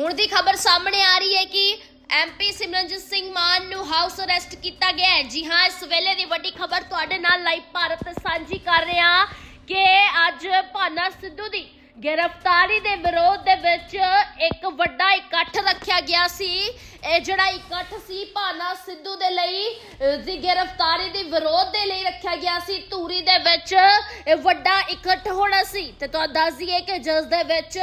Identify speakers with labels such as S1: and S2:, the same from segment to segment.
S1: ਹੁਣ ਦੀ ਖਬਰ ਸਾਹਮਣੇ ਆ ਰਹੀ ਹੈ ਕਿ ਐਮਪੀ ਸਿਮਰਨਜੀਤ ਸਿੰਘ ਮਾਨ ਨੂੰ ਹਾਊਸ ਅਰੈਸਟ ਕੀਤਾ ਗਿਆ ਹੈ। ਜੀ ਹਾਂ, ਇਸ ਵੇਲੇ ਦੀ ਵੱਡੀ ਖਬਰ ਤੁਹਾਡੇ ਨਾਲ ਲਾਈਵ ਭਾਰਤ ਸਾਂਝੀ ਕਰ ਰਿਹਾ ਕਿ ਅੱਜ ਭਾਨਾ ਸਿੱਧੂ ਦੀ ਗ੍ਰਿਫਤਾਰੀ ਦੇ ਵਿਰੋਧ ਦੇ ਵਿੱਚ ਇੱਕ ਵੱਡਾ ਇਕੱਠ ਰੱਖਿਆ ਗਿਆ ਸੀ। ਇਹ ਜਿਹੜਾ ਇਕੱਠ ਸੀ ਭਾਨਾ ਸਿੱਧੂ ਦੇ ਲਈ ਦੀ ਗ੍ਰਿਫਤਾਰੀ ਦੇ ਵਿਰੋਧ ਦੇ ਲਈ ਰੱਖਿਆ ਗਿਆ ਸੀ। ਧੂਰੀ ਦੇ ਵਿੱਚ, ਇਹ ਵੱਡਾ ਇਕੱਠ ਹੋਣਾ ਸੀ। ਤੇ ਤੁਹਾਨੂੰ ਦੱਸ ਦਈਏ ਕਿ ਜਿਸ ਦੇ ਵਿੱਚ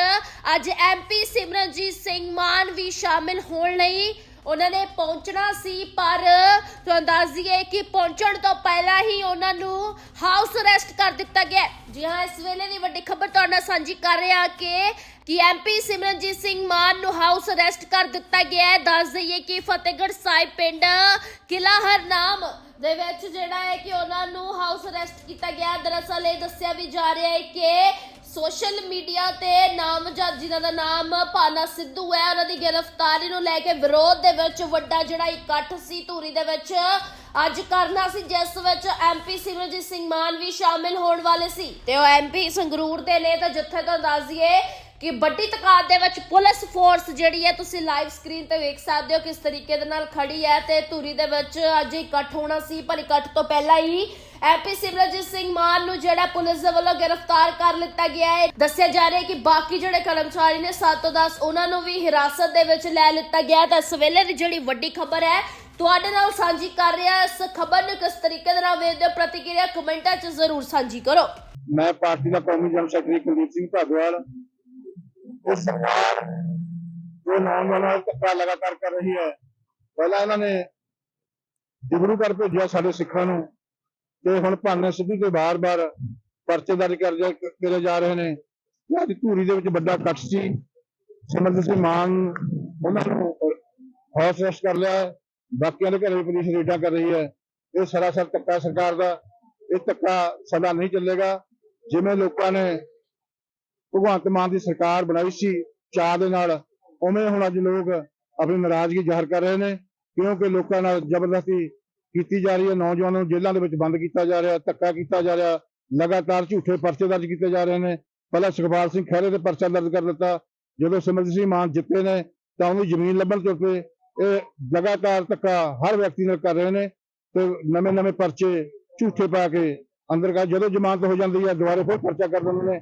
S1: ਅੱਜ ਐਮਪੀ ਸਿਮਰਨਜੀਤ ਸਿੰਘ ਮਾਨ ਵੀ ਸ਼ਾਮਿਲ ਹੋਣ ਲਈ ਉਹਨਾਂ ਨੇ ਪਹੁੰਚਣਾ ਸੀ, ਪਰ ਤੁਹਾਨੂੰ ਦੱਸ ਦਈਏ ਕਿ ਪਹੁੰਚਣ ਤੋਂ ਪਹਿਲਾਂ ਹੀ ਉਹਨਾਂ ਨੂੰ ਹਾਊਸ ਅਰੈਸਟ ਕਰ ਦਿੱਤਾ ਗਿਆ ਜੀ ਹਾਂ, ਇਸ ਵੇਲੇ ਦੀ ਵੱਡੀ ਖਬਰ ਤੁਹਾਡੇ ਨਾਲ ਸਾਂਝੀ ਕਰ ਰਹੇ ਕਿ ਕਿ ਐਮਪੀ ਸਿਮਰਨਜੀਤ ਸਿੰਘ ਮਾਨ ਨੂੰ ਹਾਊਸ ਅਰੈਸਟ ਕਰ ਦਿੱਤਾ ਗਿਆ ਹੈ। ਦੱਸ ਦਈਏ ਕਿ ਫਤਿਹਗੜ੍ਹ ਸਾਹਿਬ ਪਿੰਡ ਕਿਲਾ ਹਰਨਾਮ ਦੇ ਵਿੱਚ ਜਿਹੜਾ ਹੈ ਕਿ ਉਹਨਾਂ ਨੂੰ ਹਾਊਸ ਅਰੈਸਟ ਕੀਤਾ ਗਿਆ ਦਰਅਸਲ ਇਹ ਦੱਸਿਆ ਵੀ ਜਾ ਰਿਹਾ ਹੈ ਕਿ ਸੋਸ਼ਲ ਮੀਡੀਆ ਤੇ ਨਾਮਜ਼ਦ ਜਿਨ੍ਹਾਂ ਦਾ ਨਾਮ ਪਾਨਾ ਸਿੱਧੂ ਹੈ, ਉਹਨਾਂ ਦੀ ਗ੍ਰਿਫਤਾਰੀ ਨੂੰ ਲੈ ਕੇ ਵਿਰੋਧ ਦੇ ਵਿੱਚ ਵੱਡਾ ਜਿਹੜਾ ਇਕੱਠ ਸੀ ਧੂਰੀ ਦੇ ਵਿੱਚ। ਅੱਜ ਕਰਨਾ ਸੀ ਜਿਸ ਵਿੱਚ ਐਮਪੀ ਸਿਮਰਜੀਤ ਸਿੰਘ ਮਾਨ ਵੀ ਸ਼ਾਮਿਲ ਹੋਣ ਵਾਲੇ ਸੀ। ਤੇ ਉਹ ਐਮਪੀ ਸੰਗਰੂਰ ਦੇ ਨੇ, ਤਾਂ ਜਿੱਥੇ ਤੋਂ ਦੱਸ ਦਈਏ ਕਿ ਵੱਡੀ ਤਕਾਤ ਦੇ ਵਿੱਚ ਪੁਲਿਸ ਫੋਰਸ ਜਿਹੜੀ ਹੈ ਤੁਸੀਂ ਲਾਈਵ ਸਕਰੀਨ ਤੇ ਵੇਖ ਸਕਦੇ ਹੋ ਕਿਸ ਤਰੀਕੇ ਦੇ ਨਾਲ ਖੜੀ ਹੈ ਤੇ ਧੂਰੀ ਦੇ ਵਿੱਚ ਅੱਜ ਇਕੱਠ ਹੋਣਾ ਸੀ, ਪਰ ਇਕੱਠ ਤੋਂ ਪਹਿਲਾਂ ਹੀ ਐਮਪੀ ਸਿਮਰਜੀਤ ਸਿੰਘ ਮਾਨ ਨੂੰ ਜਿਹੜਾ ਪੁਲਿਸ ਦੇ ਵੱਲੋਂ ਗ੍ਰਿਫਤਾਰ ਕਰ ਲਿੱਤਾ ਗਿਆ ਹੈ। ਦੱਸਿਆ ਜਾ ਰਿਹਾ ਹੈ ਕਿ ਬਾਕੀ ਜਿਹੜੇ ਕਰਮਚਾਰੀ ਨੇ 7 ਤੋਂ 10 ਉਹਨਾਂ ਨੂੰ ਵੀ ਹਿਰਾਸਤ ਦੇ ਵਿੱਚ ਲੈ ਲਿੱਤਾ ਗਿਆ ਤਾਂ ਇਸ ਵੇਲੇ ਦੀ ਜਿਹੜੀ ਵੱਡੀ ਖਬਰ ਹੈ, ਤੁਹਾਡੇ ਨਾਲ ਸਾਂਝੀ ਕਰ ਰਿਹਾ ਇਸ ਖਬਰ ਨੂੰ ਕਿਸ ਤਰੀਕੇ ਦੇ ਨਾਲ ਵੇਖਦੇ ਹੋ? ਪ੍ਰਤੀਕਿਰਿਆ ਕਮੈਂਟਾਂ 'ਚ ਜ਼ਰੂਰ ਸਾਂਝੀ ਕਰੋ।
S2: ਮੈਂ ਪਾਰਟੀ ਦਾ ਕੌਮੀ ਜਨਰਲ ਸੈਕਟਰੀ ਕੁਲਦੀਪ ਸਿੰਘ ਭਾਗਵਾਲ ਇਹ ਸਰਕਾਰ ਜੋ ਨੌਜਵਾਨਾਂ ਨਾਲ ਧੱਕਾ ਲਗਾਤਾਰ ਕਰ ਰਹੀ ਹੈ, ਪਹਿਲਾਂ ਇਹਨਾਂ ਨੇ ਡਿਬਰੂ ਕਰ ਭੇਜਿਆ ਸਾਡੇ ਸਿੱਖਾਂ ਨੂੰ ਤੇ ਹੁਣ ਭਾਨੇ ਸਿੱਧੂ ਤੇ ਬਾਰ-ਬਾਰ ਪਰਚੇ ਦਰਜ ਕਰ ਕਰੇ ਜਾ ਰਹੇ ਨੇ। ਅੱਜ ਧੂਰੀ ਦੇ ਵਿੱਚ ਵੱਡਾ ਇਕੱਠ ਸੀ। ਸਿਮਰਜੀਤ ਸਿੰਘ ਮਾਨ ਉਹਨਾਂ ਨੂੰ ਹੌਸ ਕਰ ਲਿਆ। ਬਾਕੀਆਂ ਦੇ ਘਰੇ ਪੁਲਿਸ ਰੇਡਾਂ ਕਰ ਰਹੀ ਹੈ। ਇਹ ਸਰਾਸਰ ਧੱਕਾ ਸਰਕਾਰ ਦਾ। ਇਹ ਧੱਕਾ ਸਦਾ ਨਹੀਂ ਚੱਲੇਗਾ। ਜਿਵੇਂ ਲੋਕਾਂ ਨੇ ਭਗਵੰਤ ਮਾਨ ਦੀ ਸਰਕਾਰ ਬਣਾਈ ਸੀ ਚਾਹ ਦੇ ਨਾਲ, ਉਵੇਂ ਹੁਣ ਅੱਜ ਲੋਕ ਆਪਣੀ ਨਾਰਾਜ਼ਗੀ ਜ਼ਾਹਰ ਕਰ ਰਹੇ ਨੇ, ਕਿਉਂਕਿ ਲੋਕਾਂ ਨਾਲ ਜ਼ਬਰਦਸਤੀ ਕੀਤੀ ਜਾ ਰਹੀ ਹੈ, ਨੌਜਵਾਨਾਂ ਨੂੰ ਜੇਲ੍ਹਾਂ ਦੇ ਵਿੱਚ ਬੰਦ ਕੀਤਾ ਜਾ ਰਿਹਾ, ਧੱਕਾ ਕੀਤਾ ਜਾ ਰਿਹਾ, ਲਗਾਤਾਰ ਝੂਠੇ ਪਰਚੇ ਦਰਜ ਕੀਤੇ ਜਾ ਰਹੇ ਨੇ। ਪਹਿਲਾਂ ਸੁਖਪਾਲ ਸਿੰਘ ਖਹਿਰੇ ਦੇ ਪਰਚਾ ਦਰਜ ਕਰ ਦਿੱਤਾ, ਜਦੋਂ ਸਿਮਰਜੀਤ ਸਿੰਘ ਮਾਨ ਜਿੱਤੇ ਨੇ, ਤਾਂ ਉਹਨੂੰ ਜ਼ਮੀਨ ਲੱਭਣ ਤੋਂ ਪਏ ਇਹ ਲਗਾਤਾਰ ਧੱਕਾ ਹਰ ਵਿਅਕਤੀ ਨਾਲ ਕਰ ਰਹੇ ਨੇ ਤੇ ਨਵੇਂ ਨਵੇਂ ਪਰਚੇ ਝੂਠੇ ਪਾ ਕੇ ਅੰਦਰ ਕਰ ਜਦੋਂ ਜ਼ਮਾਨਤ ਹੋ ਜਾਂਦੀ ਹੈ, ਦੁਬਾਰੇ ਫਿਰ ਪਰਚਾ ਕਰ ਦਿੰਦੇ ਨੇ।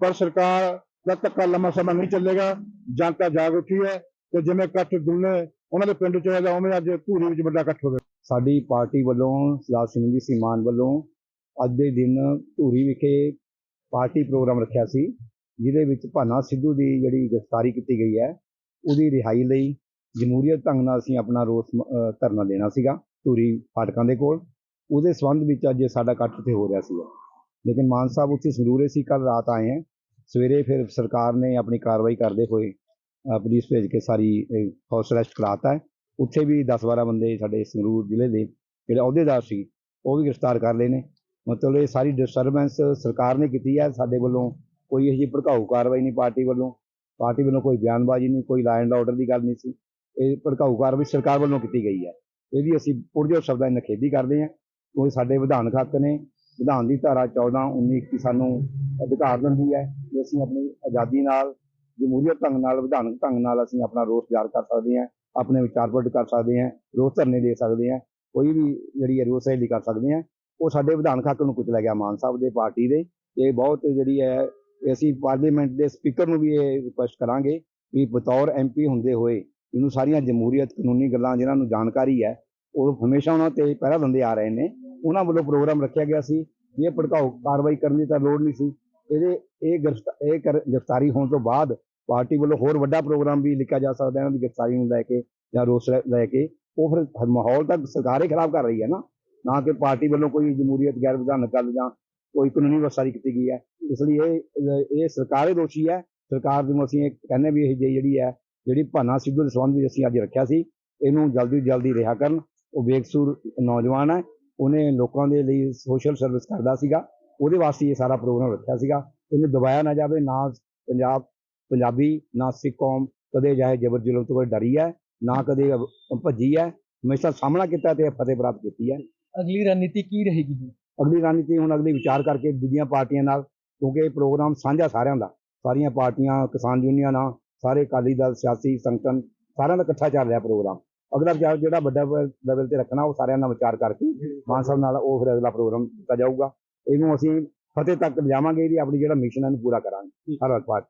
S2: ਪਰ ਸਰਕਾਰ ਦਾ ਧੱਕਾ ਲੰਮਾ ਸਮਾਂ ਨਹੀਂ ਚੱਲੇਗਾ, ਜਨਤਾ ਜਾਗ ਉੱਠੀ ਹੈ ਤੇ ਜਿਵੇਂ ਇਕੱਠ ਦੁੱਲੇ ਉਹਨਾਂ ਦੇ ਪਿੰਡ ਚ ਹੋਇਆ ਉਵੇਂ ਅੱਜ ਧੂਰੀ ਵਿੱਚ ਵੱਡਾ ਇਕੱਠ ਹੋ ਗਿਆ।
S3: ਸਾਡੀ ਪਾਰਟੀ ਵੱਲੋਂ ਸਰਦਾਰ ਸਿਮਰਜੀਤ ਸਿੰਘ ਮਾਨ ਵੱਲੋਂ ਅੱਜ ਦੇ ਦਿਨ ਧੂਰੀ ਵਿਖੇ ਪਾਰਟੀ ਪ੍ਰੋਗਰਾਮ ਰੱਖਿਆ ਸੀ, ਜਿਹਦੇ ਵਿੱਚ ਭਾਨਾ ਸਿੱਧੂ ਦੀ ਜਿਹੜੀ ਗ੍ਰਿਫਤਾਰੀ ਕੀਤੀ ਗਈ ਹੈ, ਉਹਦੀ ਰਿਹਾਈ ਲਈ ਜਮਹੂਰੀਅਤ ਢੰਗ ਨਾਲ ਅਸੀਂ ਆਪਣਾ ਰੋਸ ਧਰਨਾ ਦੇਣਾ ਸੀਗਾ ਧੂਰੀ ਫਾਟਕਾਂ ਦੇ ਕੋਲ। ਉਹਦੇ ਸੰਬੰਧ ਵਿੱਚ ਅੱਜ ਸਾਡਾ ਇਕੱਠ ਉੱਥੇ ਹੋ ਰਿਹਾ ਸੀਗਾ। ਲੇਕਿਨ ਮਾਨ ਸਾਹਿਬ ਉੱਥੇ ਸਰੂਰੇ ਸੀ ਕੱਲ ਰਾਤ ਆਏ ਹੈ। ਸਵੇਰੇ ਫਿਰ ਸਰਕਾਰ ਨੇ ਆਪਣੀ ਕਾਰਵਾਈ ਕਰਦੇ ਹੋਏ ਪੁਲਿਸ ਭੇਜ ਕੇ ਸਾਰੀ ਹਾਊਸ ਅਰੈਸਟ ਕਰਾਤਾ ਹੈ। ਉੱਥੇ ਵੀ 10-12 ਬੰਦੇ ਸਾਡੇ ਸੰਗਰੂਰ ਜ਼ਿਲ੍ਹੇ ਦੇ, ਜਿਹੜੇ ਅਹੁਦੇਦਾਰ ਸੀ, ਉਹ ਵੀ ਗ੍ਰਿਫਤਾਰ ਕਰ ਲਏ ਨੇ। ਮਤਲਬ ਇਹ ਸਾਰੀ ਡਿਸਟਰਬੈਂਸ ਸਰਕਾਰ ਨੇ ਕੀਤੀ ਹੈ, ਸਾਡੇ ਵੱਲੋਂ ਕੋਈ ਇਹੋ ਜਿਹੀ ਭੜਕਾਊ ਕਾਰਵਾਈ ਨਹੀਂ, ਪਾਰਟੀ ਵੱਲੋਂ। ਪਾਰਟੀ ਵੱਲੋਂ ਕੋਈ ਬਿਆਨਬਾਜ਼ੀ ਨਹੀਂ, ਕੋਈ ਲਾਅ ਐਂਡ ਆਰਡਰ ਦੀ ਗੱਲ ਨਹੀਂ ਸੀ। ਇਹ ਭੜਕਾਊ ਕਾਰਵਾਈ ਸਰਕਾਰ ਵੱਲੋਂ ਕੀਤੀ ਗਈ ਹੈ। ਇਹ ਵੀ ਅਸੀਂ ਪੁਰਜੋਰ ਸ਼ਬਦਾਂ ਦੀ ਨਿਖੇਧੀ ਕਰਦੇ ਹਾਂ। ਕਿਉਂਕਿ ਸਾਡੇ ਵਿਧਾਨ ਹੱਕ ਨੇ। ਵਿਧਾਨ ਦੀ ਧਾਰਾ 14 19 ਕੀ ਸਾਨੂੰ ਅਧਿਕਾਰ ਦਿੰਦੀ ਹੈ ਕਿ ਅਸੀਂ ਆਪਣੀ ਆਜ਼ਾਦੀ ਨਾਲ, ਜਮਹੂਰੀਅਤ ਢੰਗ ਨਾਲ, ਵਿਧਾਨਕ ਢੰਗ ਨਾਲ ਅਸੀਂ ਆਪਣਾ ਰੋਸ ਜ਼ਾਹਰ ਕਰ ਸਕਦੇ ਹਾਂ, ਆਪਣੇ ਵਿਚਾਰ ਪ੍ਰਗਟ ਕਰ ਸਕਦੇ ਹਾਂ, ਰੋਸ ਧਰਨੇ ਦੇ ਸਕਦੇ ਹਾਂ, ਕੋਈ ਵੀ ਜਿਹੜੀ ਹੈ ਰੋਸ ਰੈਲੀ ਕਰ ਸਕਦੇ ਹਾਂ, ਉਹ ਸਾਡੇ ਵਿਧਾਨਕ ਹੱਕ ਨੂੰ ਕੁਚਲਿਆ ਗਿਆ ਮਾਨ ਸਾਹਿਬ ਦੇ ਪਾਰਟੀ ਦੇ, ਇਹ ਬਹੁਤ ਜਿਹੜੀ ਹੈ ਅਸੀਂ ਪਾਰਲੀਮੈਂਟ ਦੇ ਸਪੀਕਰ ਨੂੰ ਵੀ ਇਹ ਰਿਕੁਐਸਟ ਕਰਾਂਗੇ ਵੀ ਬਤੌਰ ਐਮਪੀ ਹੁੰਦੇ ਹੋਏ ਇਹਨੂੰ ਸਾਰੀਆਂ ਜਮਹੂਰੀਅਤ ਕਾਨੂੰਨੀ ਗੱਲਾਂ ਜਿਨ੍ਹਾਂ ਨੂੰ ਜਾਣਕਾਰੀ ਹੈ, ਉਹ ਹਮੇਸ਼ਾ ਉਹਨਾਂ ਤੇ ਪਹਿਰਾ ਦਿੰਦੇ ਆ ਰਹੇ ਨੇ ਉਹਨਾਂ ਵੱਲੋਂ ਪ੍ਰੋਗਰਾਮ ਰੱਖਿਆ ਗਿਆ ਸੀ ਇਹ ਭੜਕਾਊ ਕਾਰਵਾਈ ਕਰਨ ਦੀ ਤਾਂ ਲੋੜ ਨਹੀਂ ਸੀ। ਇਹਦੇ ਇਹ ਗ੍ਰਿਫਤਾ- ਇਹ ਕਰ- ਗ੍ਰਿਫਤਾਰੀ ਹੋਣ ਤੋਂ ਬਾਅਦ ਪਾਰਟੀ ਵੱਲੋਂ ਹੋਰ ਵੱਡਾ ਪ੍ਰੋਗਰਾਮ ਵੀ ਲਿਖਿਆ ਜਾ ਸਕਦਾ ਹੈ ਇਹਨਾਂ ਦੀ ਗ੍ਰਿਫਤਾਰੀ ਨੂੰ ਲੈ ਕੇ ਜਾਂ ਰੋਸ ਲੈ- ਲੈ ਕੇ। ਉਹ ਫਿਰ ਮਾਹੌਲ ਤਾਂ ਸਰਕਾਰ ਹੀ ਖਰਾਬ ਕਰ ਰਹੀ ਹੈ ਨਾ। ਨਾ ਕਿ ਪਾਰਟੀ ਵੱਲੋਂ ਕੋਈ ਜਮਹੂਰੀਅਤ ਗੈਰ ਵਿਧਾਨਕ ਗੱਲ ਜਾਂ ਕੋਈ ਕਾਨੂੰਨੀ ਵਸਾਰੀ ਕੀਤੀ ਗਈ ਹੈ। ਇਸ ਲਈ ਇਹ ਇਹ ਸਰਕਾਰ ਹੀ ਦੋਸ਼ੀ ਹੈ। ਸਰਕਾਰ ਨੂੰ ਅਸੀਂ ਇਹ ਕਹਿੰਦੇ ਵੀ ਇਹ ਜਿਹੀ ਜਿਹੜੀ ਹੈ, ਜਿਹੜੀ ਭਾਨਾ ਸਿੱਧੂ ਦੇ ਸੰਬੰਧ ਵਿੱਚ ਅਸੀਂ ਅੱਜ ਰੱਖਿਆ ਸੀ, ਇਹਨੂੰ ਜਲਦੀ ਤੋਂ ਜਲਦੀ ਰਿਹਾ ਕਰਨ। ਉਹ ਬੇਕਸੂਰ ਨੌਜਵਾਨ ਹੈ। ਉਹਨੇ ਲੋਕਾਂ ਦੇ ਲਈ ਸੋਸ਼ਲ ਸਰਵਿਸ ਕਰਦਾ ਸੀਗਾ। ਉਹਦੇ ਵਾਸਤੇ ਇਹ ਸਾਰਾ ਪ੍ਰੋਗਰਾਮ ਰੱਖਿਆ ਸੀਗਾ। ਇਹਨੂੰ ਦਬਾਇਆ ਨਾ ਜਾਵੇ ਨਾ ਪੰਜਾਬ ਪੰਜਾਬੀ ਨਾ ਸਿੱਖ ਕੌਮ ਕਦੇ ਜਾਏ ਜ਼ਬਰ ਜ਼ੁਲਮ ਤੋਂ ਕੋਈ ਡਰੀ ਹੈ ਨਾ ਕਦੇ ਭੱਜੀ ਹੈ। ਹਮੇਸ਼ਾ ਸਾਹਮਣਾ ਕੀਤਾ ਤੇ ਫਤਿਹ ਪ੍ਰਾਪਤ ਕੀਤੀ ਹੈ।
S4: ਅਗਲੀ ਰਣਨੀਤੀ ਕੀ ਰਹੇਗੀ ਹੁਣ
S3: ਅਗਲੀ ਰਣਨੀਤੀ ਹੁਣ ਅਗਲੀ ਵਿਚਾਰ ਕਰਕੇ ਦੂਜੀਆਂ ਪਾਰਟੀਆਂ ਨਾਲ ਕਿਉਂਕਿ ਇਹ ਪ੍ਰੋਗਰਾਮ ਸਾਂਝਾ ਸਾਰਿਆਂ ਦਾ। ਸਾਰੀਆਂ ਪਾਰਟੀਆਂ ਕਿਸਾਨ ਯੂਨੀਅਨਾਂ ਸਾਰੇ ਅਕਾਲੀ ਦਲ ਸਿਆਸੀ ਸੰਗਠਨ ਸਾਰਿਆਂ ਦਾ ਇਕੱਠਾ ਚੱਲ ਰਿਹਾ ਪ੍ਰੋਗਰਾਮ ਅਗਲਾ ਵਿਚਾਰ ਜਿਹੜਾ ਵੱਡਾ ਲੈਵਲ ਤੇ ਰੱਖਣਾ ਉਹ ਸਾਰਿਆਂ ਨਾਲ ਵਿਚਾਰ ਕਰਕੇ ਮਾਨ ਸਾਹਿਬ ਨਾਲ ਉਹ ਫਿਰ ਅਗਲਾ ਪ੍ਰੋਗਰਾਮ ਕੀਤਾ ਜਾਊਗਾ। ਇਹਨੂੰ ਅਸੀਂ ਫਤਿਹ ਤੱਕ ਲਿਜਾਵਾਂਗੇ ਇਹਦੀ ਆਪਣੀ ਜਿਹੜਾ ਮਿਸ਼ਨ ਹੈ ਇਹਨੂੰ ਪੂਰਾ ਕਰਾਂਗੇ। ਹਰ ਪਾਰਟੀ